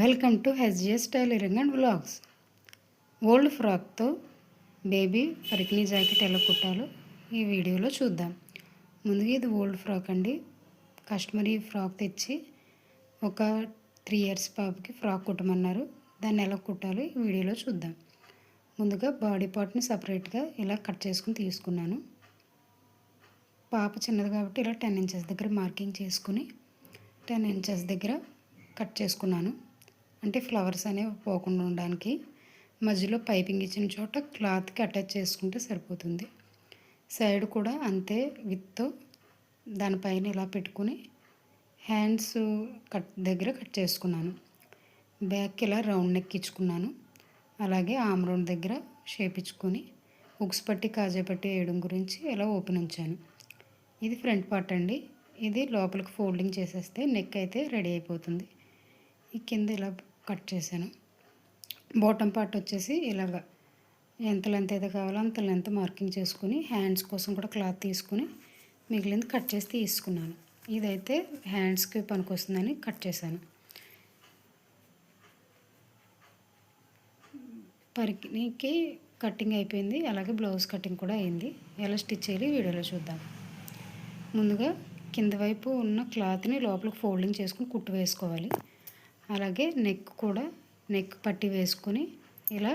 Welcome to HGS tailoring and vlogs old ఫ్రాక్తో baby పరికిణీ jacket ఎలా కుట్టాలో ఈ వీడియోలో చూద్దాం. ముందుగా ఇది ఓల్డ్ ఫ్రాక్ అండి. కస్టమర్ ఈ ఫ్రాక్ తెచ్చి ఒక త్రీ ఇయర్స్ పాపకి ఫ్రాక్ కుట్టమన్నారు. దాన్ని ఎలా కుట్టాలో ఈ వీడియోలో చూద్దాం. ముందుగా బాడీ పార్ట్ని సపరేట్గా ఇలా కట్ చేసుకుని తీసుకున్నాను. పాప చిన్నది కాబట్టి ఇలా టెన్ ఇంచెస్ దగ్గర మార్కింగ్ చేసుకుని టెన్ ఇంచెస్ దగ్గర కట్ చేసుకున్నాను. అంటే ఫ్లవర్స్ అనేవి పోకుండా ఉండడానికి మధ్యలో పైపింగ్ ఇచ్చిన చోట క్లాత్కి అటాచ్ చేసుకుంటే సరిపోతుంది. సైడ్ కూడా అంతే విత్ దానిపైన ఇలా పెట్టుకుని హ్యాండ్స్ కట్ దగ్గర కట్ చేసుకున్నాను. బ్యాక్ ఇలా రౌండ్ నెక్ ఇచ్చుకున్నాను అలాగే ఆమ్ రౌండ్ దగ్గర షేప్ ఇచ్చుకొని ఉక్స్ పట్టి కాజా పట్టి వేయడం గురించి ఇలా ఓపెన్ ఉంచాను. ఇది ఫ్రంట్ పార్ట్ అండి. ఇది లోపలికి ఫోల్డింగ్ చేసేస్తే నెక్ అయితే రెడీ అయిపోతుంది. ఈ కింద ఇలా కట్ చేశాను. బాటమ్ పార్ట్ వచ్చేసి ఇలాగ ఎంత లెంత్ అయితే కావాలో అంత లెంత్ మార్కింగ్ చేసుకుని హ్యాండ్స్ కోసం కూడా క్లాత్ తీసుకుని మిగిలింది కట్ చేసి తీసుకున్నాను. ఇదైతే హ్యాండ్స్కి పనికొస్తుందని కట్ చేశాను. పరికినికి కటింగ్ అయిపోయింది. అలాగే బ్లౌజ్ కటింగ్ కూడా అయింది. ఎలా స్టిచ్ చేయాలి వీడియోలో చూద్దాం. ముందుగా కింద వైపు ఉన్న క్లాత్ని లోపలికి ఫోల్డింగ్ చేసుకుని కుట్టు వేసుకోవాలి. అలాగే నెక్ కూడా నెక్ పట్టి వేసుకుని ఇలా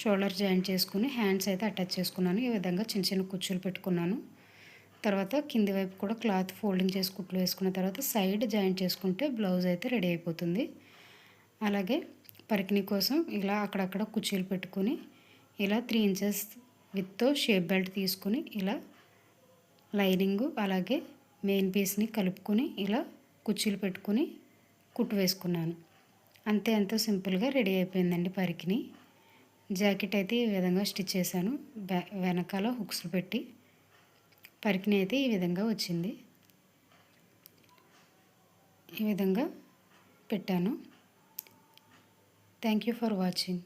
షోల్డర్ జాయింట్ చేసుకుని హ్యాండ్స్ అయితే అటాచ్ చేసుకున్నాను. ఈ విధంగా చిన్న చిన్న కుచ్చులు పెట్టుకున్నాను. తర్వాత కింది వైపు కూడా క్లాత్ ఫోల్డింగ్ చేసి కుట్లు వేసుకున్న తర్వాత సైడ్ జాయింట్ చేసుకుంటే బ్లౌజ్ అయితే రెడీ అయిపోతుంది. అలాగే పరికిణి కోసం ఇలా అక్కడక్కడ కుర్చీలు పెట్టుకుని ఇలా త్రీ ఇంచెస్ విత్తో షేప్ బెల్ట్ తీసుకుని ఇలా లైనింగు అలాగే మెయిన్ పీస్ని కలుపుకొని ఇలా కుర్చీలు పెట్టుకుని కుట్టు వేసుకున్నాను. అంతే ఎంతో సింపుల్గా రెడీ అయిపోయిందండి పరికిని. జాకెట్ అయితే ఈ విధంగా స్టిచ్ చేశాను. వెనకాల హుక్స్ పెట్టి పరికిని అయితే ఈ విధంగా వచ్చింది. ఈ విధంగా పెట్టాను. Thank you for watching.